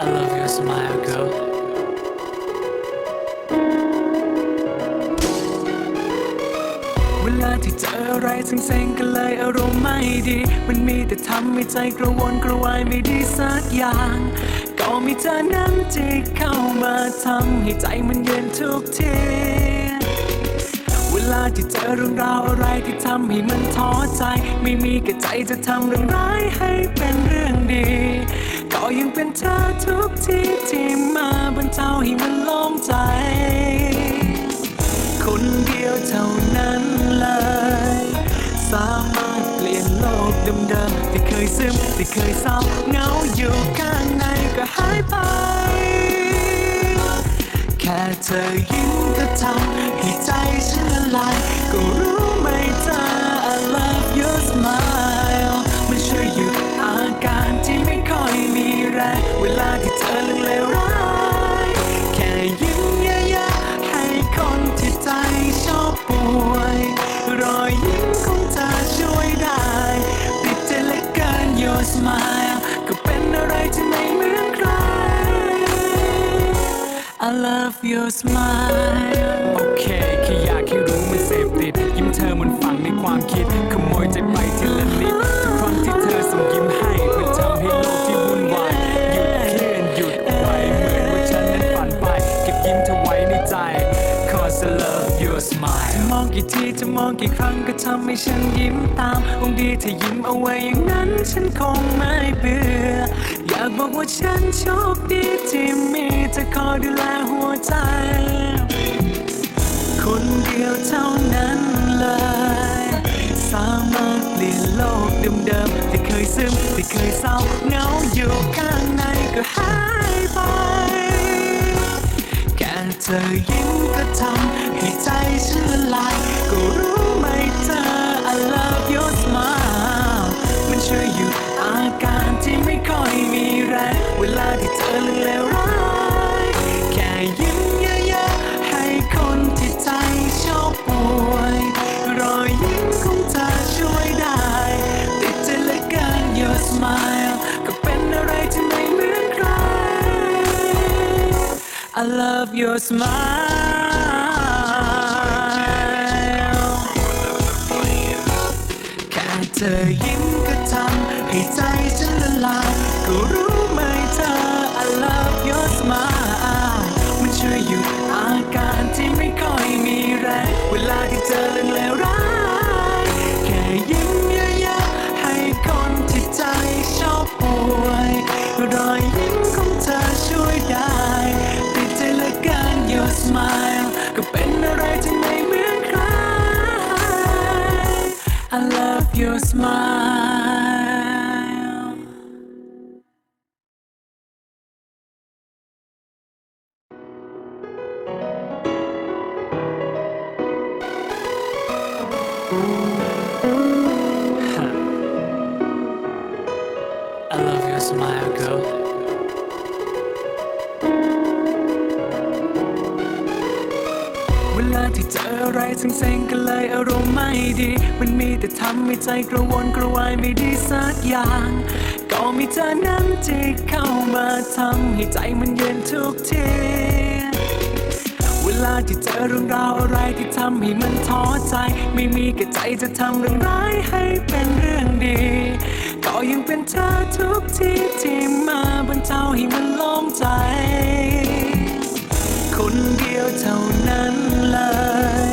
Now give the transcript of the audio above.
I love your smile, girl. เวลาที่เจออะไรเซ็งๆกันเลยอารมณ์ไม่ดี มันมีแต่ทำให้ใจกระวนกระวายไม่ดีสักอย่าง ก็มีเธอนั้นที่เข้ามาทำให้ใจมันเย็นทุกที ลาที่เจอเรื่องราวอะไรที่ทำให้มันท้อใจ ไม่มีกระใจจะทำเรื่องร้ายให้เป็นเรื่องดี ก็ยังเป็นเธอทุกทีที่มาบรรเทาให้มันโล่งใจ คนเดียวเท่านั้นเลย สามารถเปลี่ยนโลกเดิมๆที่เคยซึมที่เคยเศร้าเหงาอยู่ข้างในก็หายไป เธอยิ้มก็ทำให้ใจฉันละลาย love your smile โอเคแค่อยากให้รู้มันเสพติด ยิ้มเธอมันฝังในความคิด ขโมยใจไปทีละนิดทุกครั้งที่เธอส่งยิ้มให้มันทำให้โลกที่วุ่นวายหยุดเคลื่อนหยุดไว้เหมือนว่าฉันนั้นฝันไปเก็บยิ้มเธอไว้ในใจ cause I love your smile จะมองกี่ทีจะมองกี่ครั้งก็ทำให้ฉันยิ้มตามองดีเธอยิ้มเอาไว้อย่างนั้นฉันคงไม่ บอกว่าฉันโชคดีที่มีเธอคอยดูแลหัวใจ คนเดียวเท่านั้นเลย สามารถเปลี่ยนโลกเดิมๆที่เคยซึมที่เคยเศร้าเหงาอยู่ข้างในก็หายไป แค่เธอยิ้มก็ทำให้ใจฉัน I love your smile แค่เธอยิ้มก็ทำให้ใจฉันละลายก็รู้ไหมเธอ I love your smile smile ก็เป็นอะไรที่ไม่เหมือนใคร I love your smile ฮะ I love your smile girl เวลาที่เจออะไรเซ็งๆกันเลยอารมณ์ไม่ดี มันมีแต่ทำให้ใจกระวนกระวายไม่ดีสักอย่าง ก็มีเธอนั้นที่เข้ามาทำให้ใจมันเย็นทุกทีเวลาที่เจอเรื่องราวอะไรที่ทำให้มันท้อใจ ไม่มีกระใจจะทำเรื่องร้ายให้เป็นเรื่องดี ก็ยังเป็นเธอทุกทีที่มาบรรเทาให้มันโล่งใจ คนเดียวเท่านั้นเลย